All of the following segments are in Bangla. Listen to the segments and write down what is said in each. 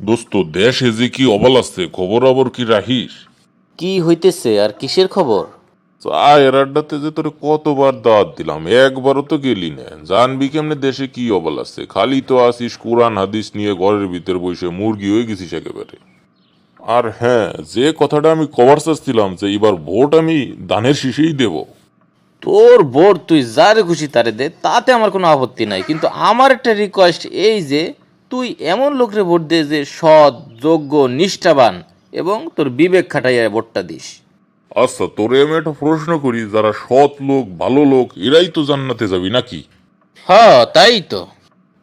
দোস্ত দেশে যে কি অবল আছে খবর আবর কি রাখিস কি হইতেছে আর কিসের খবর? চায়ের আড্ডাতে যে তোরে কতবার দাওয়াত দিলাম একবারও তো গেলি না। জানবি কেমনে দেশে কি অবল আছে? খালি তো আসিস কোরআন হাদিস নিয়ে ঘরের ভিতর বসে মুরগি হয়ে গেছিস একেবারে। আর হ্যাঁ যে কথাটা আমি কভার চাচ্ছিলাম যে এবার ভোট আমি দানের শীষেই দেব। তোর বোর তুই যারে খুশি তারে দে তাতে আমার কোনো আপত্তি নাই। কিন্তু আমার একটা রিকোয়েস্ট এই যে তুই এমন লোকরে ভোট দে যে সৎ যোগ্য নিষ্ঠাবান এবং তোর বিবেক খাটাইয়া ভোটটা দিস। আচ্ছা তোরে আমি একটা প্রশ্ন করি যারা সৎ লোক ভালো লোক এরাই তো জান্নাতে যাবি নাকি? হ্যাঁ তাই তো।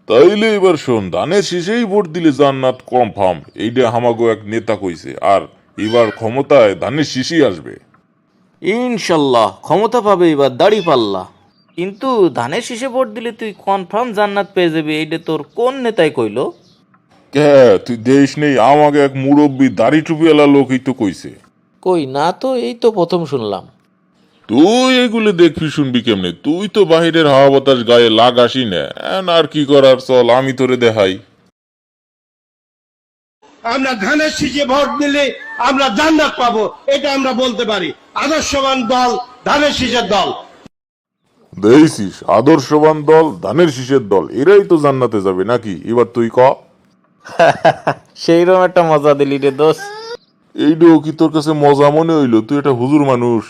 তাইলে এবার শোন দানের শেষেই ভোট দিলে জান্নাত কনফার্ম এইটা হামাগো এক নেতা কইছে আর এবার ক্ষমতায় ধানের শীষই আসবে। ইনশাল্লাহ ক্ষমতা পাবে এবার দাড়ি পাল্লা। কিন্তু ধানের শীষে ভোট দিলে তুই কনফার্ম জান্নাত পেয়ে যাবি এইটা তোর কোন নেতাই কইলো? কে? তুই দেশ নেই আমাকে এক মুরব্বী দাড়ি টুপিওয়ালা লোকই তো কইছে। কই না তো এই তো প্রথম শুনলাম। তুই এগুলো দেখবি শুনবি কেমনে? তুই তো বাহিরের হাওয়া বাতাস গায়ে লাগাসি না। এন আর কি করার চল আমি তোরে দেখাই। আমরা ধানের শীষে ভোট দিলে আমরা জান্নাত পাবো এটা আমরা বলতে পারি। আদর্শবান দল ধানের শীষের দল। দেখছিস আদর্শবান দল ধানের শীষের দল এরাই তো জান্নাতে যাবে নাকি? এবার তুই ক। সেইরকম একটা মজা দিলি রে দোষ এইটাও কি তোর কাছে মজা মনে হইল? তুই একটা হুজুর মানুষ।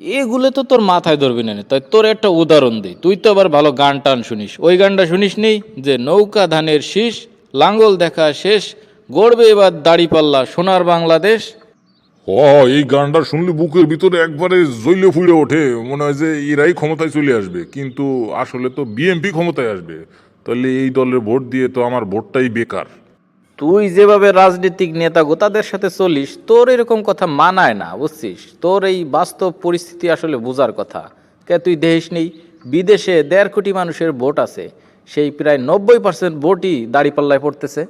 এগুলো তো তোর মাথায় ধরবি না তাই তোর একটা উদাহরণ দিই। তুই তো আবার ভালো গান টান শুনিস। ওই গানটা শুনিস নেই যে নৌকা ধানের শীষ লাঙ্গল দেখা শেষ গড়বে এবার দাড়িপাল্লা সোনার বাংলাদেশ। হ এই গানটা শুনলে বুকের ভিতরে একবারে জৈলে ফুলে ওঠে। মনে হয় যে এরাই ক্ষমতায় চলে আসবে। কিন্তু আসলে তো বিএমপি ক্ষমতায় আসবে। তাহলে এই দলের ভোট দিয়ে তো আমার ভোটটাই বেকার। তুই যেভাবে রাজনৈতিক নেতা গোতাদের সাথে চলিস, তোর এরকম কথা মানায় না, বুঝছিস? তোর এই বাস্তব পরিস্থিতি আসলে বোঝার কথা। কে, তুই দেখিস নেই বিদেশে দেড় কোটি মানুষের ভোট আছে। সেই প্রায় নব্বই পার্সেন্ট ভোটই দাড়িপাল্লায় পড়তেছে।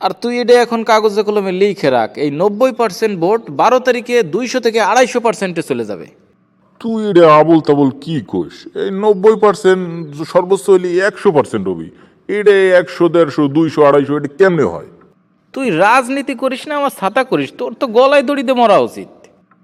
আর তুই এটা এখন কাগজে কলমে লিখে রাখ এই নব্বই পার্সেন্ট ভোট বারো তারিখে দুইশো থেকে আড়াইশো পার্সেন্টে চলে যাবে। তুই এটা আবল তাবল কি কোষ এই নব্বই পার্সেন্ট সর্বোচ্চ হইলে একশো পার্সেন্ট হবি। এটা একশো দেড়শো দুইশো আড়াইশো এটা কেমনে হয়? তুই রাজনীতি করিস না আমার ছাতা করিস তোর তো গলায় দড়িতে মরা উচিত।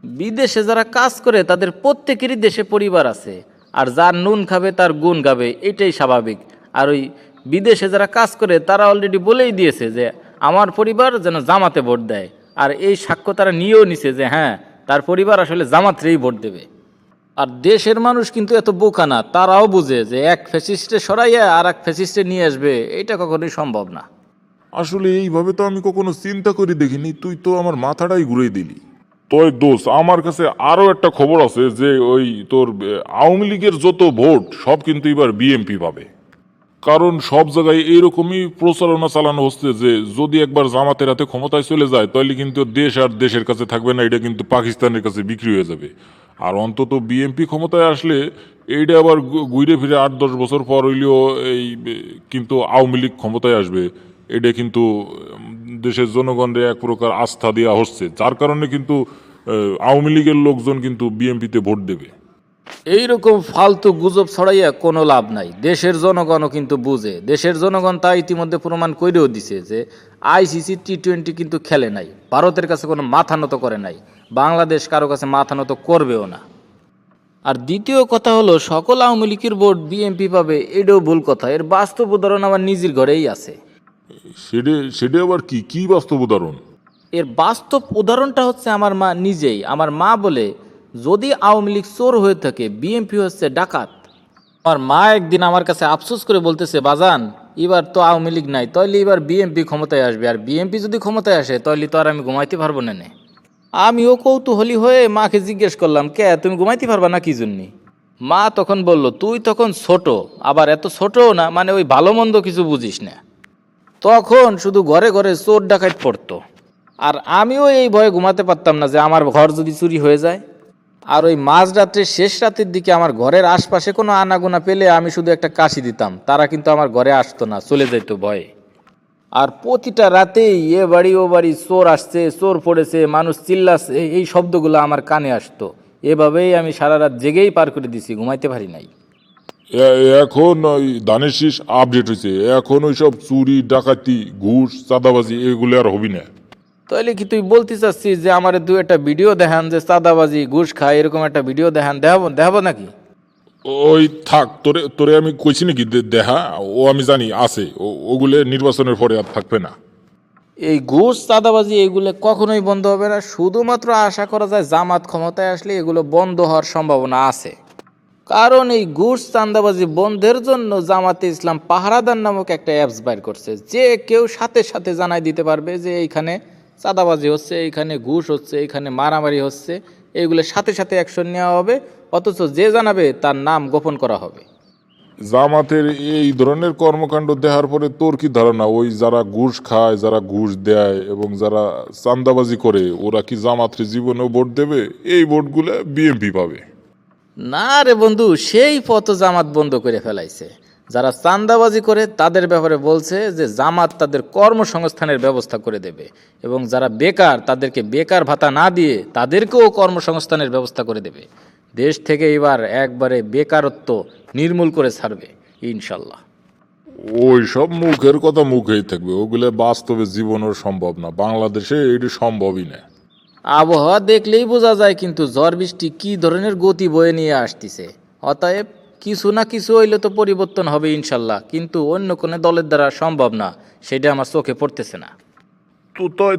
বিদেশে যারা কাজ করে তাদের প্রত্যেকেরই দেশে পরিবার আছে আর যার নুন খাবে তার গুণ গাবে এটাই স্বাভাবিক। আর ওই বিদেশে যারা কাজ করে তারা অলরেডি বলেই দিয়েছে যে আমার পরিবার যেন জামাতে ভোট দেয়। আর এই সাক্ষ্য তারা নিয়েও নিছে যে হ্যাঁ তার পরিবার আসলে জামাতরেই ভোট দেবে। আর দেশের মানুষ কিন্তু এত বোকা না, তারাও বুঝে যে এক ফ্যাসিস্টে সরাইয়া আর এক ফ্যাসিস্টে নিয়ে আসবে, এটা কখনোই সম্ভব না। আসলে এইভাবে তো আমি কখনো চিন্তা করে দেখিনি, তুই তো আমার মাথাটাই ঘুরে দিলি। তোর দোষ, আমার কাছে আরও একটা খবর আছে যে ওই তোর, আওয়ামী লীগের যত ভোট, সব কিন্তু এবার বিএমপি পাবে। কারণ সব জায়গায় এইরকমই প্রচারণা চালানো হচ্ছে যে যদি একবার জামাতের হাতে ক্ষমতায় চলে যায়, তাহলে কিন্তু দেশ আর দেশের কাছে থাকবে না, এটা কিন্তু পাকিস্তানের কাছে বিক্রি হয়ে যাবে। আর অন্তত বিএমপি ক্ষমতায় আসলে এইটা আবার ঘুরে ফিরে আট, দশ বছর পর হইলেও এই, কিন্তু আওয়ামী লীগ ক্ষমতায় আসবে। এটা কিন্তু দেশের জনগণের এক প্রকার আস্থা দেওয়া হচ্ছে, যার কারণে কিন্তু আওয়ামী লীগের লোকজন কিন্তু বিএমপিতে ভোট দেবে। এইরকম ফালতু গুজব ছড়াইয়া কোনো লাভ নাই। দেশের জনগণও কিন্তু বুঝে। দেশের জনগণ তা ইতিমধ্যে প্রমাণ করেও দিছে যে আইসিসি টি টোয়েন্টি কিন্তু খেলে নাই। ভারতের কাছে কোনো মাথা নত করে নাই। বাংলাদেশ কারও কাছে মাথা নত করবেও না। আর দ্বিতীয় কথা হলো সকল আওয়ামী লীগের ভোট বিএনপি পাবে এটাও ভুল কথা। এর বাস্তব উদাহরণ আমার নিজের ঘরেই আছে। সেটা সেটা আবার কি? কি বাস্তব উদাহরণ? এর বাস্তব উদাহরণটা হচ্ছে আমার মা নিজেই। আমার মা বলে যদি আওয়ামী লীগ চোর হয়ে থাকে বিএনপি হচ্ছে ডাকাত। আমার মা একদিন আমার কাছে আফসোস করে বলতেছে বাজান এবার তো আওয়ামী লীগ নাই তাহলে এবার বিএনপি ক্ষমতায় আসবে আর বিএনপি যদি ক্ষমতায় আসে তাহলে তো আর আমি ঘুমাইতে পারব না নে। আমিও কৌতূহলী হয়ে মাকে জিজ্ঞেস করলাম কে তুমি ঘুমাইতে পারবা না কি জন্যে? মা তখন বলল তুই তখন ছোট আবার এত ছোটও না মানে ওই ভালো মন্দ কিছু বুঝিস না। তখন শুধু ঘরে ঘরে চোর ডাকাত পড়তো। আর আমিও এই ভয়ে ঘুমাতে পারতাম না যে আমার ঘর যদি চুরি হয়ে যায়। আর ওই মাঝরাত্রের শেষ রাতের দিকে আমার ঘরের আশপাশে কোনো আনাগোনা পেলে আমি শুধু একটা কাশি দিতাম। তারা কিন্তু আমার ঘরে আসতো না, চলে যেত ভয়ে। আর প্রতিটা রাতেই এ বাড়ি ও বাড়ি চোর আসছে, চোর পড়েছে, মানুষ চিল্লাছে এই শব্দগুলো আমার কানে আসতো। এভাবেই আমি সারা রাত জেগেই পার করে দিছি, ঘুমাইতে পারি নাই। এখন ওই ধানের শীষ আপডেট হয়েছে এখন ওই সব চুরি, ডাকাতি, ঘুষ, চাঁদাবাজি, এগুলো আর হবি না। তাহলে কি তুই বলতে চাচ্ছিস যে আমার দু একটা ভিডিও দেখান যে চাঁদাবাজি ঘুষ খায় এরকম একটা ভিডিও দেখান দেখাবো দেখাবো নাকি? ওই থাক তোরে তোরে আমি কইছি নাকি দেখা ও আমি জানি আছে। ওগুলো নির্বাচনের পরে আর থাকবে না। এই ঘুষ চাঁদাবাজি এগুলো কখনোই বন্ধ হবে না। শুধুমাত্র আশা করা যায় জামাত ক্ষমতায় আসলে এগুলো বন্ধ হওয়ার সম্ভাবনা আছে। কারণ এই ঘুষ চাঁদাবাজি বন্ধের জন্য জামাতে ইসলাম পাহারাদার নামক একটা অ্যাপস বাইর করছে। যে কেউ সাথে সাথে জানাই দিতে পারবে যে এইখানে চাঁদাবাজি হচ্ছে এইখানে ঘুষ হচ্ছে এইখানে মারামারি হচ্ছে এইগুলোর সাথে সাথে অ্যাকশন নেওয়া হবে অথচ যে জানাবে তার নাম গোপন করা হবে। জামাতের এই ধরনের কর্মকাণ্ড দেখার পরে তোর কি ধারণা? ওই যারা ঘুষ খায় যারা ঘুষ দেয় এবং যারা চান্দাবাজি করে ওরা কি জামাতের জীবনেও ভোট দেবে? এই ভোটগুলো বিএমপি পাবে। না রে বন্ধু সেই পথ জামাত বন্ধ করে ফেলাইছে। যারা চান্দাবাজি করে তাদের ব্যাপারে বলছে যে জামাত তাদের কর্মসংস্থানের ব্যবস্থা করে দেবে এবং যারা বেকার তাদেরকে বেকার ভাতা না দিয়ে তাদেরকেও কর্মসংস্থানের ব্যবস্থা করে দেবে। দেশ থেকে এবার একবারে বেকারত্ব নির্মূল করে ছাড়বে ইনশাল্লাহ। ওই সব মুখের কথা মুখেই থাকবে ওগুলো বাস্তবে জীবনও সম্ভব না বাংলাদেশে এটি সম্ভবই না। আবহাওয়া দেখলেই বোঝা যায় কিন্তু ঝড় বৃষ্টি কি ধরনের গতি বয়ে নিয়ে আসতেছে। অতএব কিছু না কিছু হইলে তো পরিবর্তন হবে ইনশাল্লাহ কিন্তু অন্য কোনো দলের দ্বারা সম্ভব না সেটা আমার চোখে পড়তেছে না।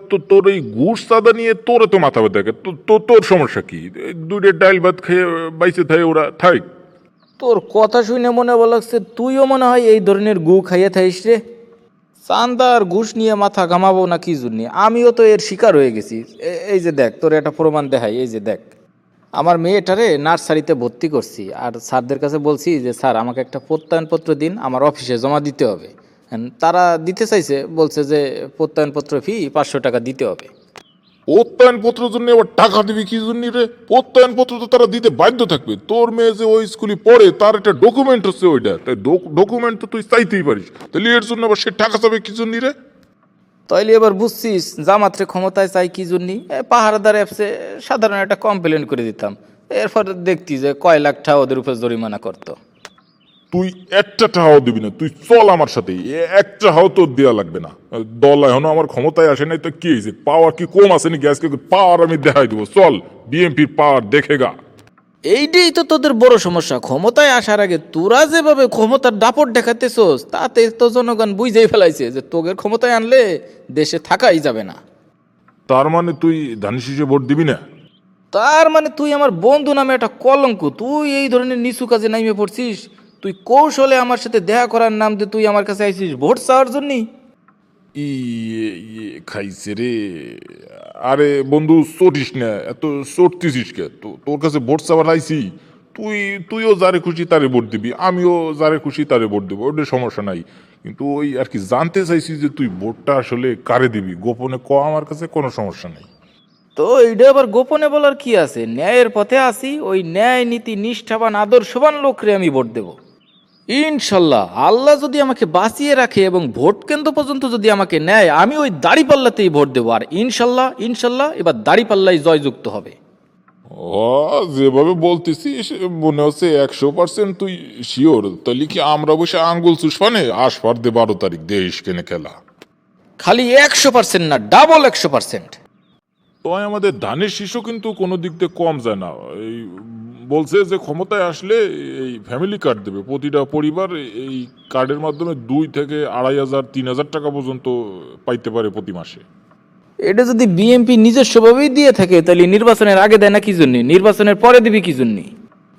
তো তোর এই ঘুষ চাঁদা নিয়ে তোরে তো মাথা ব্যথা তো তোর সমস্যা কি? দুইটা ডাইল ভাত খেয়ে বাইসে থাকে ওরা থাক তোর কথা শুনে মনে বলাচ্ছে তুইও মনে হয় এই ধরনের গু খাইয়ে থাইস রে। চান্দা আর ঘুষ নিয়ে মাথা ঘামাবো না কি জন্য? আমিও তো এর শিকার হয়ে গেছি। এই যে দেখ তোর একটা প্রমাণ দেখাই এই যে দেখ। আমার মেয়েটারে নার্সারিতে ভর্তি করছি আর স্যারদের কাছে বলছি যে, স্যার, আমাকে একটা প্রত্যয়নপত্র দিন, আমার অফিসে জমা দিতে হবে। তারা দিতে চাইছে, বলছে যে, প্রত্যয়নপত্র ফি পাঁচশো টাকা দিতে হবে। প্রত্যয়ন পত্রের জন্য আবার টাকা দিবি কি জন্য রে? প্রত্যয়ন পত্র তো তারা দিতে বাধ্য থাকবে। তোর মেয়ে যে ওই স্কুলে পড়ে, তার একটা ডকুমেন্ট হচ্ছে ওইটা। ডকুমেন্ট তো তুই চাইতেই পারিস। তাহলে এর জন্য আবার সে টাকা চাবে কি জন্য রে? তাইলে এবার বুঝছিস, জামাত্রে ক্ষমতায় চাই কি জন্য? পাহারাদার অ্যাপসে সাধারণ একটা কমপ্লেন করে দিতাম। এরপর দেখতি যে কয় লাখ টাকা ওদের উপর জরিমানা করতো। তুই একটা টাকাও দিবি না, তুই চল আমার সাথে। একটা হাও তোর দেওয়া লাগবে না। দল এখনও আমার ক্ষমতায় আসে নাই, তো কি হয়েছে? পাওয়ার কি কম নাকি? আজকে পাওয়ার আমি দেখাই দেবো। চল বিএমপির পাওয়ার দেখে গা। এইটাই তো তোদের বড় সমস্যা। ক্ষমতায় আসার আগে তোরা যেভাবে ক্ষমতার দাপট দেখাতেছোস তাতে তো জনগণ বুঝেই ফেলাইছে যে তোদের ক্ষমতায় আনলে দেশে থাকাই যাবে না। তার মানে তুই ধান শীষে ভোট দিবি না? তার মানে তুই আমার বন্ধু নামে একটা কলঙ্ক তুই এই ধরনের নিচু কাজে নাইমে পড়ছিস তুই কৌশলে আমার সাথে দেখা করার নাম দিয়ে তুই আমার কাছে আইছিস ভোট চাওয়ার জন্যই। খাইছে রে। আরে বন্ধু, চটিস না, এত চটতিছিস কে? তো, তোর কাছে ভোট চাবার আইছি তুই, তুইও যারে খুশি তারে ভোট দিবি, আমিও যারে খুশি তারে ভোট দেবো ওটা সমস্যা নাই। কিন্তু ওই আর কি জানতে চাইছি যে তুই ভোটটা আসলে কারে দিবি, গোপনে ক আমার কাছে কোনো সমস্যা নেই। তো এইটা আবার গোপনে বলার কি আছে? ন্যায়ের পথে আসি ওই ন্যায়, নীতি, নিষ্ঠাবান, আদর্শবান লোকরে আমি ভোট দেব। ইনশাল্লাহ আল্লাহ যদি আমাকে বাঁচিয়ে রাখে এবং ভোট কেন্দ্র পর্যন্ত যদি আমাকে নেয় আমি ওই দাড়িপাল্লাতেই ভোট দেবো। আর ইনশাল্লাহ ইনশাল্লাহ এবার দাড়িপাল্লাই জয়যুক্ত হবে। ও যেভাবে বলতেছিস মনে হচ্ছে একশো পার্সেন্ট তুই শিওর তাহলে কি আমরা বসে আঙ্গুল চুষপানে আসপার দে বারো তারিখ দেশ কেনে খেলা? খালি একশো পার্সেন্ট না ডাবল একশো পার্সেন্ট তো আমাদের ধানের শিশু কিন্তু কোনো দিক দিয়ে কম যায় না। এই বলছে যে ক্ষমতায় আসলে এই ফ্যামিলি কার্ড দেবে। প্রতিটা পরিবার এই কার্ডের মাধ্যমে দুই থেকে আড়াই হাজার তিন হাজার টাকা পর্যন্ত পাইতে পারে প্রতি মাসে। এটা যদি বিএমপি নিজস্বভাবেই দিয়ে থাকে তাহলে নির্বাচনের আগে দেয় না কি জন্য? নির্বাচনের পরে দিবি কি জন্য?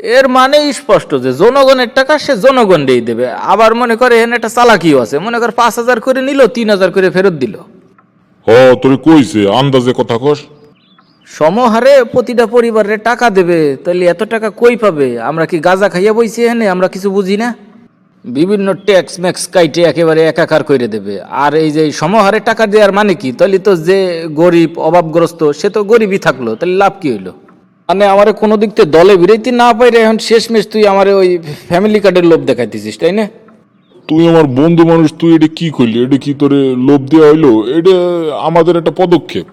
এর মানে স্পষ্ট যে জনগণের টাকা সে জনগণ দিয়ে দেবে। আবার মনে করে এখানে একটা চালাকিও আছে। মনে কর পাঁচ হাজার করে নিল তিন হাজার করে ফেরত দিল। হ তোর কইছে আন্দাজে কথা কস। সমহারে প্রতিটা পরিবারের টাকা দেবে, তাহলে এত টাকা কই পাবে? আমরা কি গাঁজা খাইয়া বইছি এখানে? আমরা কিছু বুঝি না? বিভিন্ন ট্যাক্স ম্যাক্স কাইটে একেবারে একাকার করে দেবে। আর এই যে সমহারে টাকা দেওয়ার মানে কি? তাহলে তো যে গরিব, অভাবগ্রস্ত, সে তো গরিবই থাকল, তাহলে লাভ কি হইল? মানে আমার কোনো দিক থেকে দলে বিরতি না পাইরে এখন শেষমেশ তুই আমার ওই ফ্যামিলি কার্ডের লোভ দেখাইতেছিস, তাই না? তুই আমার বন্ধু মানুষ, তুই এটা কি করলি এটা কি তোরে লোভ দেওয়া হইল? এটা আমাদের একটা পদক্ষেপ।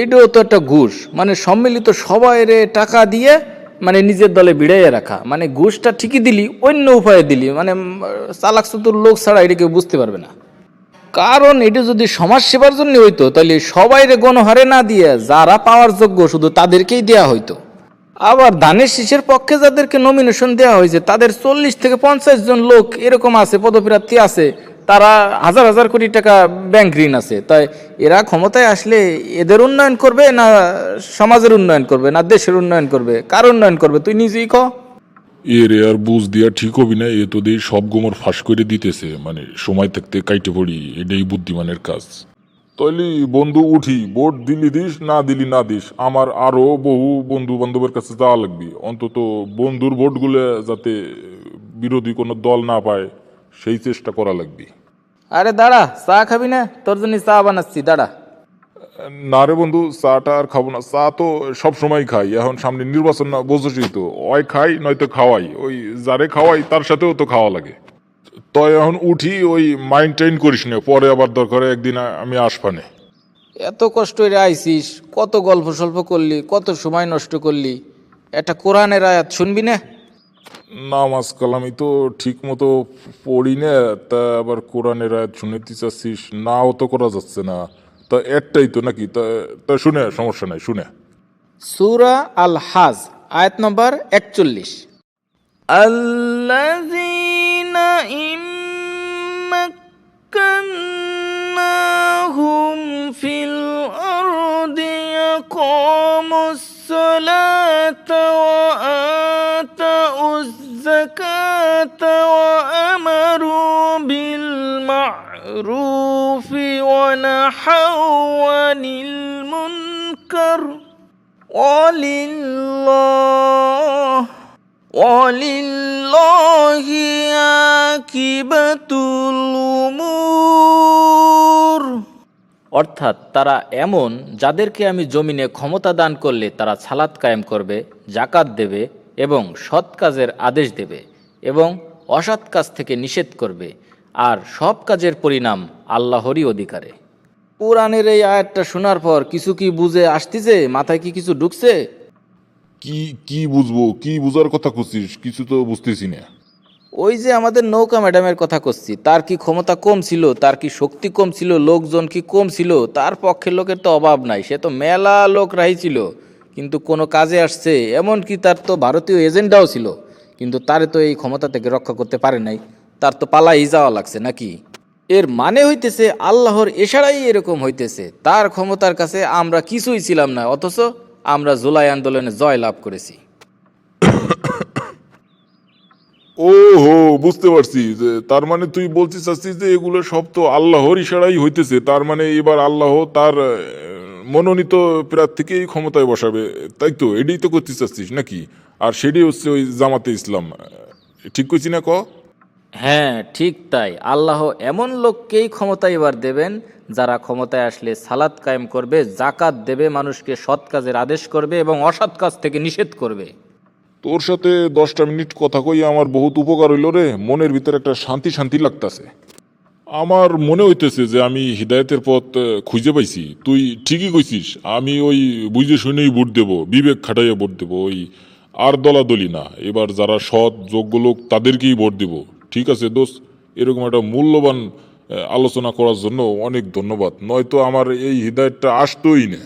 এইটাও তো একটা ঘুষ। মানে সম্মিলিত সবাই রে টাকা দিয়ে মানে নিজের দলে ভিড়াইয়া রাখা। মানে ঘুষটা ঠিকই দিলি, অন্য উপায়ে দিলি। মানে চালাক চতুর লোক ছাড়া এটা কেউ বুঝতে পারবে না। কারণ এটা যদি সমাজ সেবার জন্য হইতো তাহলে সবাইরে গণহারে না দিয়ে যারা পাওয়ার যোগ্য শুধু তাদেরকেই দেয়া হইতো। আবার ধানের শীষের পক্ষে যাদেরকে নমিনেশন দেওয়া হয়েছে, তাদের চল্লিশ থেকে পঞ্চাশ জন লোক এরকম আছে, পদপ্রার্থী আছে। তারা হাজার হাজার কোটি টাকা ব্যাংক ঋণ আছে। তাই এরা ক্ষমতায় আসলে এদের উন্নয়ন করবে না সমাজের উন্নয়ন করবে, না দেশের উন্নয়ন করবে? কার উন্নয়ন করবে? তুই নিজেই ক। এর আর বুঝ দিয়া ঠিক হবি না, এ তো দিয়ে সব গোমর ফাঁস করে দিতেছে। মানে সময় থাকতে কাইটে পড়ি, এটাই বুদ্ধিমানের কাজ। তাইলে বন্ধু, উঠি। ভোট দিলি দিস, না দিলি না দিস। আমার আরও বহু বন্ধু বান্ধবের কাছে যাওয়া লাগবে। অন্তত বন্ধুর ভোটগুলো যাতে বিরোধী কোনো দল না পায়। সেই চেষ্টা করা লাগবে। আরে দাঁড়া চা খাবি না? তোর জন্য চা বানাচ্ছি দাঁড়া। না রে বন্ধু চাটা আর খাব না। চা তো সব সময় খাই এখন সামনে নির্বাচন না বুঝছিস তো। ওই খাই নয়তো খাওয়াই। ওই যারে খাওয়াই তার সাথেও তো খাওয়া লাগে। তো এখন উঠি ওই মাইন্ড ট্রেন করিস না পরে আবার দরকার একদিন আমি আসবানে এত কষ্ট করে আইসিস কত গল্প সল্প করলি কত সময় নষ্ট করলি। একটা কোরআনের আয়াত শুনবি না? নামাজ কালামি তো ঠিক মতো পড়ি না তা আবার কোরআনের আয়াত শুনেতে চাচ্ছিস নাও তো করা যাচ্ছে না তা একটাই তো নাকি তা তা শুনে সমস্যা নাই শুনে সুরা আল হাজ আয়াত নম্বর একচল্লিশ الذين إن مكناهم في الأرض يقاموا الصلاة وآتوا الزكاة وأمروا بالمعروف ونحوا عن المنكر ولله ولله عاقبة الأمور অর্থাৎ তারা এমন যাদেরকে আমি জমিনে ক্ষমতা দান করলে তারা ছালাত কায়েম করবে জাকাত দেবে এবং সৎ কাজের আদেশ দেবে এবং অসৎ কাজ থেকে নিষেধ করবে আর সব কাজের পরিণাম আল্লাহরই অধিকারে। পুরাণের এই আয়াতটা শোনার পর কিছু কি বুঝে আসতেছে? মাথায় কি কিছু ঢুকছে? কি কি বুঝব? কি বুঝার কথা খুঁজছিস? কিছু তো বুঝতেছি না। ওই যে আমাদের নৌকা ম্যাডামের কথা করছি তার কি ক্ষমতা কম ছিল? তার কি শক্তি কম ছিল? লোকজন কি কম ছিল? তার পক্ষের লোকের তো অভাব নাই সে তো মেলা লোক রাইছিল কিন্তু কোনো কাজে আসছে, এমনকি তার তো ভারতীয় এজেন্ডাও ছিল, কিন্তু তারে তো এই ক্ষমতা থেকে রক্ষা করতে পারে নাই, তার তো পালাই যাওয়া লাগছে নাকি? এর মানে হইতেছে আল্লাহর এশারাই এরকম হইতেছে, তার ক্ষমতার কাছে আমরা কিছুই ছিলাম না, অথচ আমরা জুলাই আন্দোলনে জয় লাভ করেছি। ও হো বুঝতে পারছি, যে তার মানে তুই বলতে চাচ্ছিস যে এগুলো সব তো আল্লাহর ইশারাই হইতেছে, তার মানে এবার আল্লাহ তার মনোনীত প্রার্থীকেই ক্ষমতায় বসাবে তাই তো? এটাই তো করতে চাচ্ছিস নাকি? আর সেটাই হচ্ছে ওই জামাতে ইসলাম। ঠিক করছি না ক? হ্যাঁ ঠিক তাই। আল্লাহ এমন লোককেই ক্ষমতা এবার দেবেন যারা ক্ষমতায় আসলে সালাত কায়েম করবে জাকাত দেবে মানুষকে সৎ কাজের আদেশ করবে এবং অসৎ কাজ থেকে নিষেধ করবে। তোর সাথে দশটা মিনিট কথা কই আমার বহুত উপকার হইল রে। মনের ভিতরে একটা শান্তি শান্তি লাগতাছে। আমার মনে হইতেছে যে আমি হৃদায়তের পথ খুঁজে পাইছি। তুই ঠিকই কইছিস, আমি ওই বুঝে শুনেই ভোট দেব, বিবেক খাটাইয়া ভোট দেব, ওই আর দলাদলি না। এবার যারা সৎ, যোগ্য লোক, তাদেরকেই ভোট দেব। ঠিক আছে দোস্ত, এরকম একটা মূল্যবান আলোচনা করার জন্য অনেক ধন্যবাদ। নয়তো আমার এই হৃদায়তটা আসতোই না।